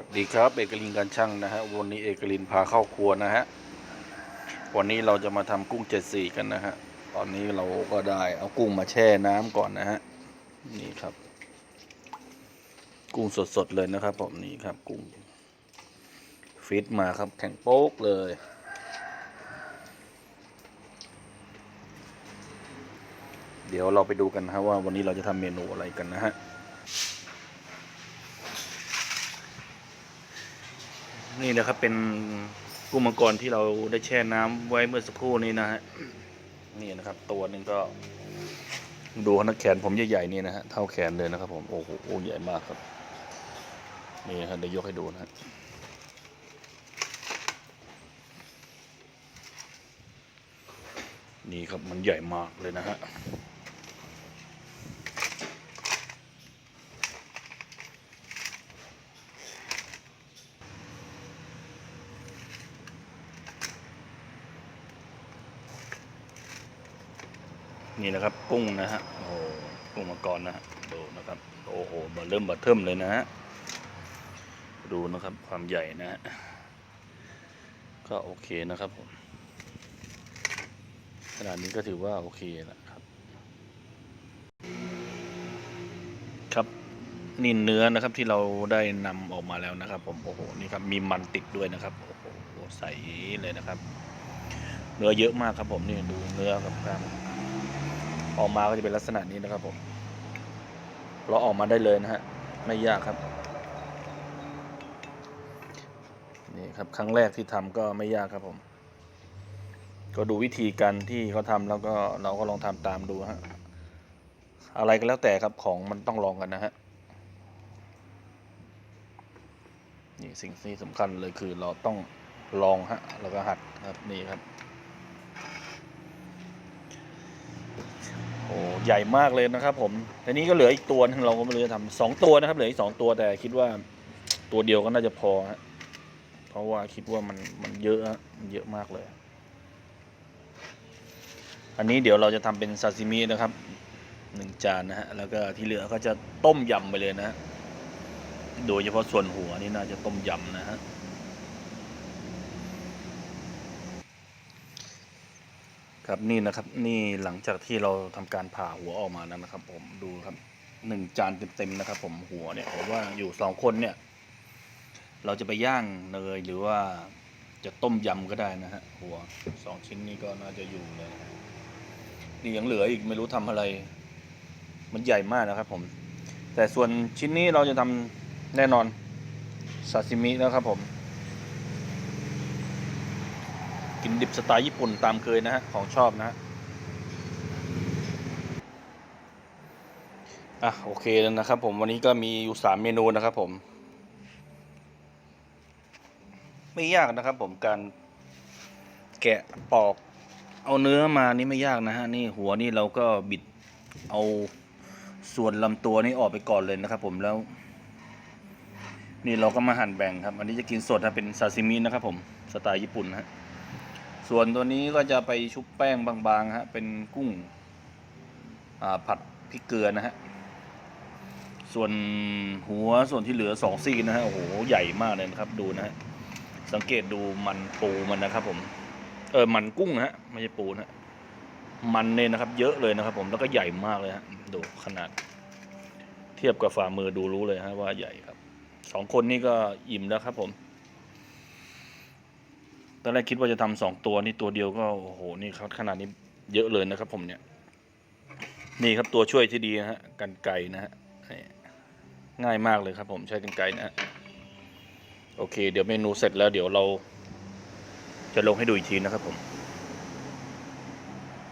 วัสดีครับเอกลินการช่างนะฮะวันนี้เอกลินพาเข้าครัวนะฮะวันนี้เราจะมาทำกุ้งเจ็ดสี่กันนะฮะตอนนี้เราก็ได้เอากุ้งมาแช่น้ำก่อนนะฮะนี่ครับ กุ้งสดๆเลยนะครับผมนี่ครับกุ้งฟิตมาครับแข็งโป๊กเลยเดี๋ยวเราไปดูกันนะฮะว่าวันนี้เราจะทำเมนูอะไรกันนะฮะ นี่นะครับเป็นกุ้งมังกรที่เราได้แช่น้ำไว้เมื่อสักครู่นี้นะฮะนี่นะครับ ตัวหนึ่งก็ดูนะแขนผมใหญ่ๆนี่นะฮะเท่าแขนเลยนะครับ ผมโอ้โหใหญ่มากครับนี่นะเดี๋ยวยกให้ดูนะฮะนี่ครับมันใหญ่มากเลยนะฮะ นี่นะครับกุ้งนะฮะโอ้กุ้งมังกรนะฮะดูนะครับโอ้โหเบอร์เริ่มบอร์เทิมเลยนะฮะดูนะครับความใหญ่นะฮะก็โอเคนะครับผมขนาดนี้ก็ถือว่าโอเคนะครับ ครับนี่เนื้อนะครับที่เราได้นำออกมาแล้วนะครับ ผมโอ้โหนี่ครับมีมันติดด้วยนะครับโอ้โหใสเลยนะครับ เนื้อเยอะมากครับผมนี่ดูเนื้อครับครับ ออกมาก็จะเป็นลักษณะนี้นะครับผมเราออกมาได้เลยนะฮะไม่ยากครับนี่ครับครั้งแรกที่ทำก็ไม่ยากครับผม ก็ดูวิธีการที่เขาทำแล้วก็เราก็ลองทำตามดูฮะอะไรก็แล้วแต่ครับของมันต้องลองกันนะฮะนี่สิ่งที่สำคัญเลยคือเราต้องลองฮะแล้วก็หัดครับนี่ครับ โอ้ ใหญ่มากเลยนะครับ ผมทีนี้ก็เหลืออีกตัวนึงเราก็ไม่รู้จะทำสองตัวนะครับเหลืออีกสองตัวแต่คิดว่าตัวเดียวก็น่าจะพอฮะเพราะว่าคิดว่ามันมันเยอะฮะมันเยอะมากเลย อันนี้เดี๋ยวเราจะทำเป็นซาซิมินะครับหนึ่งจานนะฮะแล้วก็ที่เหลือก็จะต้มยำไปเลยนะฮะโดยเฉพาะส่วนหัวนี่น่าจะต้มยำนะฮะ ครับนี่นะครับนี่หลังจากที่เราทำการผ่าหัวออกมานั้นนะครับ ผมดูครับหนึ่งจานเต็มๆนะครับ ผมหัวเนี่ยผมว่าอยู่สองคนเนี่ย เราจะไปย่างเนยหรือว่าจะต้มยำก็ได้นะฮะหัวสองชิ้นนี้ก็น่าจะอยู่เลยนี่ยังเหลืออีกไม่รู้ทำอะไร มันใหญ่มากนะครับ ผม แต่ส่วนชิ้นนี้เราจะทำแน่นอนซาซิมินะครับผม กินดิบสไตล์ญี่ปุ่นตามเคยนะฮะ ของชอบนะฮะอะ โอเคแล้วนะครับผมวันนี้ก็มีอยู่สามเมนูนะครับผม ไม่ยากนะครับผมการแกะปอก เอาเนื้อมานี่ไม่ยากนะฮะ นี่หัวนี่เราก็บิดเอาส่วนลำตัวนี่ออกไปก่อนเลยนะครับผมแล้ว นี่เราก็มาหั่นแบ่งครับ อันนี้จะกินสดนะเป็นซาซิมินะครับผมสไตล์ญี่ปุ่นนะฮะ ส่วนตัวนี้ก็จะไปชุบแป้งบางๆฮะเป็นกุ้งผัดพริกเกลือนะฮะส่วนหัวส่วนที่เหลือสองซี่นะฮะโอ้โหใหญ่มากเลยนะครับดูนะฮะสังเกตดูมันปูมันนะครับ ผม เออมันกุ้งฮะไม่ใช่ปูนะฮะมันเนี่ยนะครับ เยอะเลยนะครับ ผมแล้วก็ใหญ่มากเลยฮะดูขนาด เทียบกับฝ่ามือดูรู้เลยฮะว่าใหญ่ครับสองคนนี่ก็อิ่มแล้วครับผม ตอนแรกคิดว่าจะทำสองตัวนี่ตัวเดียวก็โอ้โหนี่เขาขนาดนี้เยอะเลยนะครับ ผมเนี่ย นี่ครับตัวช่วยที่ดีนะฮะกันไก่นะฮะง่ายมากเลยครับ ผมใช้กันไก่นะฮะโอเค เดี๋ยวเมนูเสร็จแล้วเดี๋ยวเราจะลงให้ดูอีกทีนะครับผม